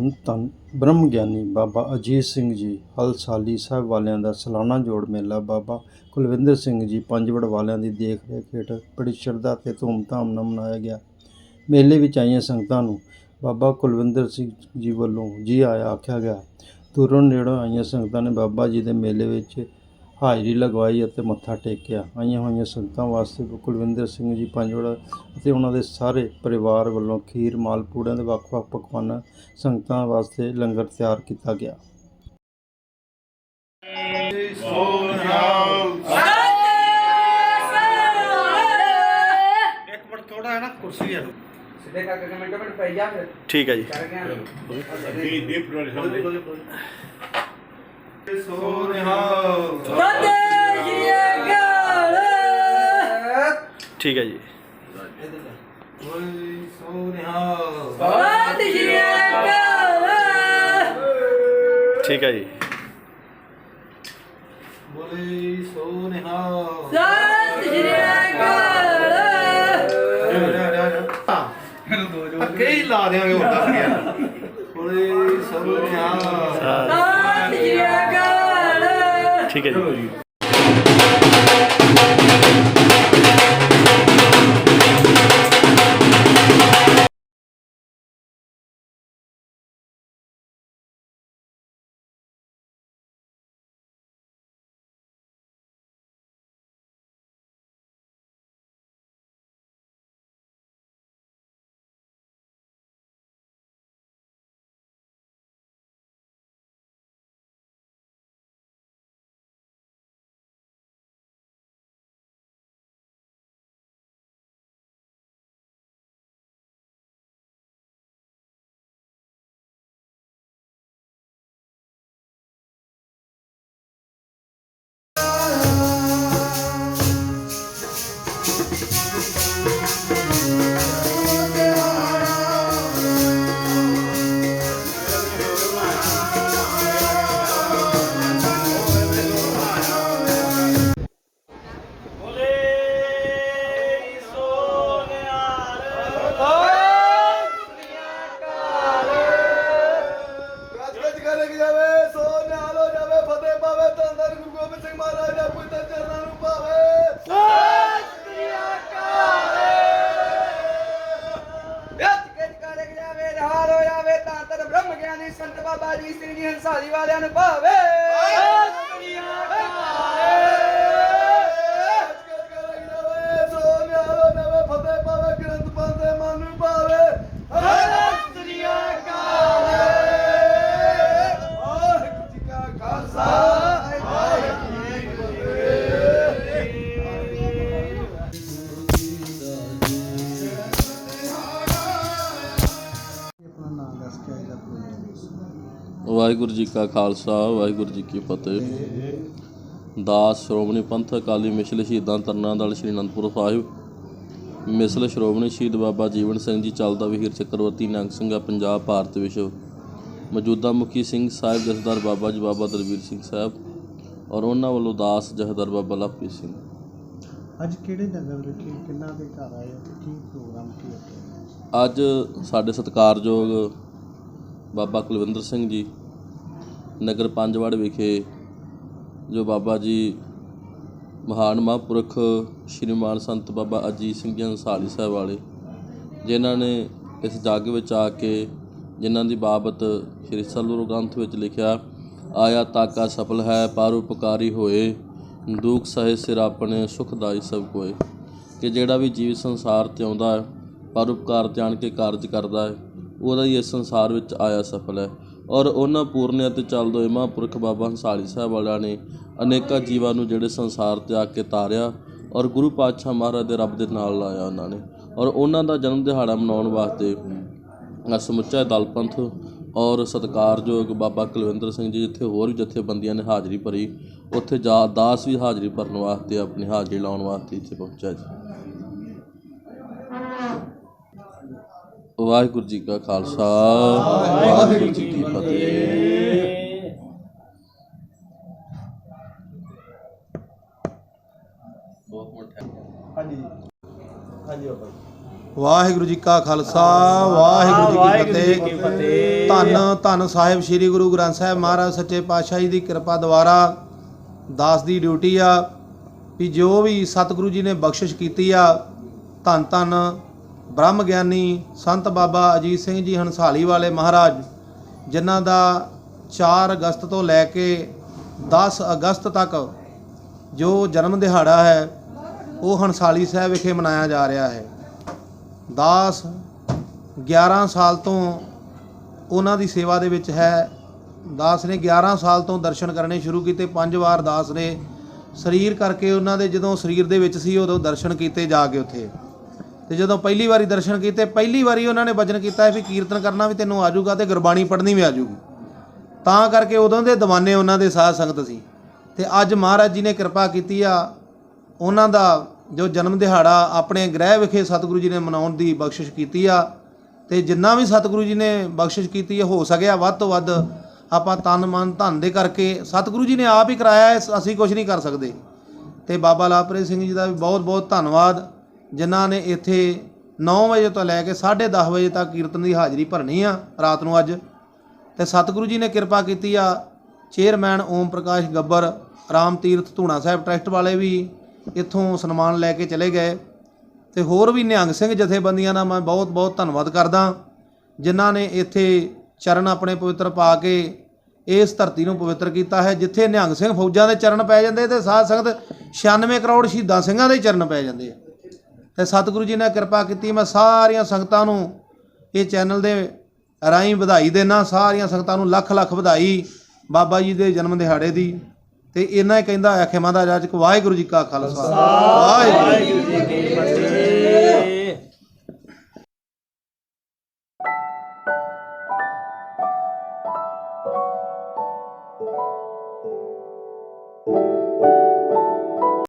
ਧੰਨ ਧੰਨ ਬ੍ਰਹਮ ਗਿਆਨੀ ਬਾਬਾ ਅਜੀਤ ਸਿੰਘ ਜੀ, ਹਲਸਾਲੀ ਸਾਹਿਬ ਵਾਲਿਆਂ ਦਾ ਸਾਲਾਨਾ ਜੋੜ ਮੇਲਾ, ਬਾਬਾ ਕੁਲਵਿੰਦਰ ਸਿੰਘ ਜੀ, ਪੰਜਵੜ ਵਾਲਿਆਂ ਦੀ ਦੇਖ ਰੇਖ ਹੇਠ ਬੜੀ ਸ਼ਰਧਾ ਤੇ ਧੂਮਧਾਮ ਨਾਲ ਮਨਾਇਆ ਗਿਆ। ਮੇਲੇ ਵਿੱਚ ਆਈਆਂ ਸੰਗਤਾਂ ਨੂੰ ਬਾਬਾ ਕੁਲਵਿੰਦਰ ਸਿੰਘ ਜੀ ਵੱਲੋਂ ਜੀ ਆਇਆ ਆਖਿਆ ਗਿਆ। ਦੂਰੋਂ ਨੇੜੋਂ ਆਈਆਂ ਸੰਗਤਾਂ ਨੇ ਬਾਬਾ ਜੀ ਦੇ ਮੇਲੇ ਵਿੱਚ ਹਾਜ਼ਰੀ ਲਗਵਾਈ ਅਤੇ ਮੱਥਾ ਟੇਕਿਆ। ਆਈਆਂ ਹੋਈਆਂ ਸੰਗਤਾਂ ਵਾਸਤੇ ਕੁਲਵਿੰਦਰ ਸਿੰਘ ਜੀ ਪੰਜਵੜਾ ਅਤੇ ਉਹਨਾਂ ਦੇ ਸਾਰੇ ਪਰਿਵਾਰ ਵੱਲੋਂ ਖੀਰ ਮਾਲਪੂੜਿਆਂ ਦੇ ਵੱਖ-ਵੱਖ ਪਕਵਾਨ ਸੰਗਤਾਂ ਵਾਸਤੇ ਲੰਗਰ ਤਿਆਰ ਕੀਤਾ ਗਿਆ। ਇੱਕ ਮਿੰਟ ਥੋੜਾ ਹੈ ਨਾ ਕੁਰਸੀ ਹੈ ਸਿੱਧੇ ਕਰਕੇ ਕਿ ਮਿੰਟੋ ਮਿੰਟ ਪਈ ਜਾ ਫਿਰ ਠੀਕ ਹੈ ਜੀ ਕਰ ਗਿਆ ਦੀ ਦੀ ਪ੍ਰੋਡਕਸ਼ਨ ਠੀਕ ਹੈ ਜੀ। ਠੀਕ ਹੈ ਜੀ। ਬੋਲੇ ਸੋ ਨਿਹਾਲ ਅੱਗੇ ਹੀ ਲਾ ਦਿਆਂਗੇ ਹੁਣ ਦੱਸ ਗਿਆ ਬੋਲੇ ਸੋ ਨਿਹਾਲ ਠੀਕ ਹੈ ਜੀ ਵਾਹਿਗੁਰੂ ਜੀ ਕਾ ਖਾਲਸਾ ਵਾਹਿਗੁਰੂ ਜੀ ਕੀ ਫਤਿਹ। ਦਾਸ ਸ਼੍ਰੋਮਣੀ ਪੰਥ ਅਕਾਲੀ ਮਿਸਲ ਸ਼ਹੀਦਾਂ ਤਰਨਾ ਦਲ ਸ਼੍ਰੀ ਅਨੰਦਪੁਰ ਸਾਹਿਬ। ਮਿਸਲ ਸ਼੍ਰੋਮਣੀ ਸ਼ਹੀਦ ਬਾਬਾ ਜੀਵਨ ਸਿੰਘ ਜੀ ਚੱਲਦਾ ਵੀਰ ਚੱਕਰਵਰਤੀ ਨੰਗ ਸਿੰਘਾ ਪੰਜਾਬ ਭਾਰਤ ਵਿਸ਼ਵ ਮੌਜੂਦਾ ਮੁਖੀ ਸਿੰਘ ਸਾਹਿਬ ਜਥੇਦਾਰ ਬਾਬਾ ਜੀ ਬਾਬਾ ਦਲਵੀਰ ਸਿੰਘ ਸਾਹਿਬ ਔਰ ਉਹਨਾਂ ਵੱਲੋਂ ਦਾਸ ਜਥੇਦਾਰ ਬਾਬਾ ਲਵਪ੍ਰੀਤ ਸਿੰਘ। ਅੱਜ ਕਿਹੜੇ ਨਗਰ ਵਿਖੇ ਕਿੰਨਾ ਦੇ ਘਰ ਆਏ ਤੇ ਕੀ ਪ੍ਰੋਗਰਾਮ ਕੀ ਹੈ? ਅੱਜ ਸਾਡੇ ਸਤਿਕਾਰਯੋਗ ਬਾਬਾ ਕੁਲਵਿੰਦਰ ਸਿੰਘ ਜੀ, ਨਗਰ ਪੰਜਵੜ ਵਿਖੇ, ਜੋ ਬਾਬਾ ਜੀ ਮਹਾਨ ਮਹਾਂਪੁਰਖ ਸ਼੍ਰੀਮਾਨ ਸੰਤ ਬਾਬਾ ਅਜੀਤ ਸਿੰਘ ਜੀ ਅੰਸਾਰੀ ਸਾਹਿਬ ਵਾਲੇ, ਜਿਨ੍ਹਾਂ ਨੇ ਇਸ ਜੱਗ ਵਿੱਚ ਆ ਕੇ ਜਿਨ੍ਹਾਂ ਦੀ ਬਾਬਤ ਸ਼੍ਰੀ ਸਤਿਗੁਰੂ ਗ੍ਰੰਥ ਵਿੱਚ ਲਿਖਿਆ, ਆਇਆ ਤਾਕਾ ਸਫਲ ਹੈ, ਪਰ ਉਪਕਾਰੀ ਹੋਏ, ਦੁਖ ਸਹਿ ਸਿਰ ਆਪਣੇ, ਸੁਖਦਾਈ ਸਭ ਕੋਏ। ਕਿ ਜਿਹੜਾ ਵੀ ਜੀਵ ਸੰਸਾਰ ਤੇ ਆਉਂਦਾ ਹੈ ਪਰਉਪਕਾਰ ਜਾਣ ਕੇ ਕਾਰਜ ਕਰਦਾ ਹੈ ਉਹਦਾ ਹੀ ਇਸ ਸੰਸਾਰ ਵਿੱਚ ਆਇਆ ਸਫਲ ਹੈ। ਔਰ ਉਹਨਾਂ ਪੂਰਨਿਆਂ ਤੇ ਚੱਲਦੇ ਹੋਏ ਮਹਾਂਪੁਰਖ ਬਾਬਾ ਹੰਸਾਲੀ ਸਾਹਿਬ ਵਾਲਿਆਂ ਨੇ ਅਨੇਕਾਂ ਜੀਵਾਂ ਨੂੰ ਜਿਹੜੇ ਸੰਸਾਰ ਤੇ ਆ ਕੇ ਤਾਰਿਆ ਔਰ ਗੁਰੂ ਪਾਤਸ਼ਾਹ ਮਹਾਰਾਜ ਦੇ ਰੱਬ ਦੇ ਨਾਲ ਲਾਇਆ ਉਹਨਾਂ ਨੇ। ਔਰ ਉਹਨਾਂ ਦਾ ਜਨਮ ਦਿਹਾੜਾ ਮਨਾਉਣ ਵਾਸਤੇ ਸਮੁੱਚਾ ਦਲ ਪੰਥ ਔਰ ਸਤਿਕਾਰਯੋਗ ਬਾਬਾ ਕੁਲਵਿੰਦਰ ਸਿੰਘ ਜੀ ਜਿੱਥੇ ਹੋਰ ਵੀ ਜਥੇਬੰਦੀਆਂ ਨੇ ਹਾਜ਼ਰੀ ਭਰੀ, ਉੱਥੇ ਜਾ ਦਾਸ ਵੀ ਹਾਜ਼ਰੀ ਭਰਨ ਵਾਸਤੇ ਆਪਣੀ ਹਾਜ਼ਰੀ ਲਾਉਣ ਵਾਸਤੇ ਇੱਥੇ ਪਹੁੰਚਿਆ ਜੀ। ਵਾਹਿਗੁਰੂ ਜੀ ਕਾ ਖਾਲਸਾ। ਵਾਹਿਗੁਰੂ ਜੀ ਕੀ ਫਤਿਹ। ਹਾਂਜੀ ਹਾਂਜੀ ਬਾਬਾ ਜੀ। ਵਾਹਿਗੁਰੂ ਜੀ ਕਾ ਖਾਲਸਾ ਵਾਹਿਗੁਰੂ ਜੀ ਕੀ ਫਤਿਹ। ਧੰਨ ਧੰਨ ਸਾਹਿਬ ਸ੍ਰੀ ਗੁਰੂ ਗ੍ਰੰਥ ਸਾਹਿਬ ਮਹਾਰਾਜ ਸੱਚੇ ਪਾਤਸ਼ਾਹ ਜੀ ਦੀ ਕਿਰਪਾ ਦੁਆਰਾ ਦਾਸ ਦੀ ਡਿਊਟੀ ਆ ਵੀ ਜੋ ਵੀ ਸਤਿਗੁਰੂ ਜੀ ਨੇ ਬਖਸ਼ਿਸ਼ ਕੀਤੀ ਆ ਧੰਨ ਧੰਨ ਬ੍ਰਹਮ ਗਿਆਨੀ ਸੰਤ ਬਾਬਾ ਅਜੀਤ ਸਿੰਘ ਜੀ ਹੰਸਾਲੀ ਵਾਲੇ ਮਹਾਰਾਜ, ਜਿਨ੍ਹਾਂ ਦਾ 4 ਅਗਸਤ ਤੋਂ ਲੈ ਕੇ 10 ਅਗਸਤ ਤੱਕ ਜੋ ਜਨਮ ਦਿਹਾੜਾ ਹੈ, ਉਹ ਹੰਸਾਲੀ ਸਾਹਿਬ ਵਿਖੇ ਮਨਾਇਆ ਜਾ ਰਿਹਾ ਹੈ। ਦਾਸ 11 ਸਾਲ ਤੋਂ ਉਹਨਾਂ ਦੀ ਸੇਵਾ ਦੇ ਵਿੱਚ ਹੈ। ਦਾਸ ਨੇ 11 ਸਾਲ ਤੋਂ ਦਰਸ਼ਨ ਕਰਨੇ ਸ਼ੁਰੂ ਕੀਤੇ। ਪੰਜ ਵਾਰ ਦਾਸ ਨੇ ਸਰੀਰ ਕਰਕੇ ਉਹਨਾਂ ਦੇ ਜਦੋਂ ਸਰੀਰ ਦੇ ਵਿੱਚ ਸੀ, ਉਦੋਂ ਦਰਸ਼ਨ ਕੀਤੇ ਜਾ ਕੇ ਉੱਥੇ। ਤੇ ਜਦੋਂ ਪਹਿਲੀ ਵਾਰੀ ਦਰਸ਼ਨ ਕੀਤੇ, ਪਹਿਲੀ ਵਾਰੀ ਉਹਨਾਂ ਨੇ ਵਚਨ ਕੀਤਾ ਹੈ ਵੀ ਕੀਰਤਨ ਕਰਨਾ ਵੀ ਤੈਨੂੰ ਆਜੂਗਾ ਤੇ ਗੁਰਬਾਣੀ ਪੜ੍ਹਨੀ ਵੀ ਆਜੂਗੀ। ਤਾਂ ਕਰਕੇ ਉਦੋਂ ਦੇ ਦੀਵਾਨੇ ਉਹਨਾਂ ਦੇ ਸਾਧ ਸੰਗਤ ਸੀ। ਤੇ ਅੱਜ ਮਹਾਰਾਜ ਜੀ ਨੇ ਕਿਰਪਾ ਕੀਤੀ ਆ, ਉਹਨਾਂ ਦਾ ਜੋ ਜਨਮ ਦਿਹਾੜਾ ਆਪਣੇ ਗ੍ਰਹਿ ਵਿਖੇ ਸਤਿਗੁਰੂ ਜੀ ਨੇ ਮਨਾਉਣ ਦੀ ਬਖਸ਼ਿਸ਼ ਕੀਤੀ ਆ, ਤੇ ਜਿੰਨਾ ਵੀ ਸਤਿਗੁਰੂ ਜੀ ਨੇ ਬਖਸ਼ਿਸ਼ ਕੀਤੀ ਹੈ ਹੋ ਸਕਿਆ ਵੱਧ ਤੋਂ ਵੱਧ ਆਪਾਂ ਤਨ ਮਨ ਧਨ ਦੇ ਕਰਕੇ ਸਤਿਗੁਰੂ ਜੀ ਨੇ ਆਪ ਹੀ ਕਰਾਇਆ ਅਸੀਂ ਕੁਝ ਨਹੀਂ ਕਰ ਸਕਦੇ। ਤੇ ਬਾਬਾ ਲਾਪਰੇ ਸਿੰਘ ਜੀ ਦਾ ਵੀ ਬਹੁਤ ਬਹੁਤ ਧੰਨਵਾਦ। ਜਿਨ੍ਹਾਂ ਨੇ ਇੱਥੇ 9 ਵਜੇ ਤੋਂ ਲੈ ਕੇ 10:30 ਵਜੇ ਤੱਕ ਕੀਰਤਨ ਦੀ ਹਾਜ਼ਰੀ ਭਰਨੀ ਆ ਰਾਤ ਨੂੰ ਅੱਜ। ਤੇ ਸਤਿਗੁਰੂ ਜੀ ਨੇ ਕਿਰਪਾ ਕੀਤੀ ਆ, ਚੇਅਰਮੈਨ ਓਮ ਪ੍ਰਕਾਸ਼ ਗੱਬਰ, ਰਾਮ ਤੀਰਥ ਧੂਣਾ ਸਾਹਿਬ ਟਰਸਟ ਵਾਲੇ ਵੀ ਇੱਥੋਂ ਸਨਮਾਨ ਲੈ ਕੇ ਚਲੇ ਗਏ। ਤੇ ਹੋਰ ਵੀ ਨਿਹੰਗ ਸਿੰਘ ਜਥੇਬੰਦੀਆਂ ਦਾ ਮੈਂ ਬਹੁਤ ਬਹੁਤ ਧੰਨਵਾਦ ਕਰਦਾ, ਜਿਨ੍ਹਾਂ ਨੇ ਇੱਥੇ ਚਰਨ ਆਪਣੇ ਪਵਿੱਤਰ ਪਾ ਕੇ ਇਸ ਧਰਤੀ ਨੂੰ ਪਵਿੱਤਰ ਕੀਤਾ ਹੈ, ਜਿੱਥੇ ਨਿਹੰਗ ਸਿੰਘ ਫੌਜਾਂ ਦੇ ਚਰਨ ਪੈ ਜਾਂਦੇ ਤੇ ਸਾਧ ਸੰਗਤ 96 ਕਰੋੜ ਸ਼ਹੀਦਾਂ ਸਿੰਘਾਂ ਦੇ ਚਰਨ ਪੈ ਜਾਂਦੇ ਆ। ਤੇ ਸਤਿਗੁਰੂ ਜੀ ਨੇ ਕਿਰਪਾ ਕੀਤੀ ਮੈਂ ਸਾਰੀਆਂ ਸੰਗਤਾਂ ਨੂੰ ਇਹ ਚੈਨਲ ਦੇ ਰਾਹੀਂ ਵਧਾਈ ਦੇਣਾ ਸਾਰੀਆਂ ਸੰਗਤਾਂ ਨੂੰ ਲੱਖ ਲੱਖ ਵਧਾਈ ਬਾਬਾ ਜੀ ਦੇ ਜਨਮ ਦਿਹਾੜੇ ਦੀ। ਤੇ ਇਹਨਾਂ ਹੀ ਕਹਿੰਦਾ ਆਖੇ ਮਾਂ ਦਾ ਜਾਜਕ ਵਾਹਿਗੁਰੂ ਜੀ ਕਾ ਖਾਲਸਾ। ਵਾਹਿਗੁਰੂ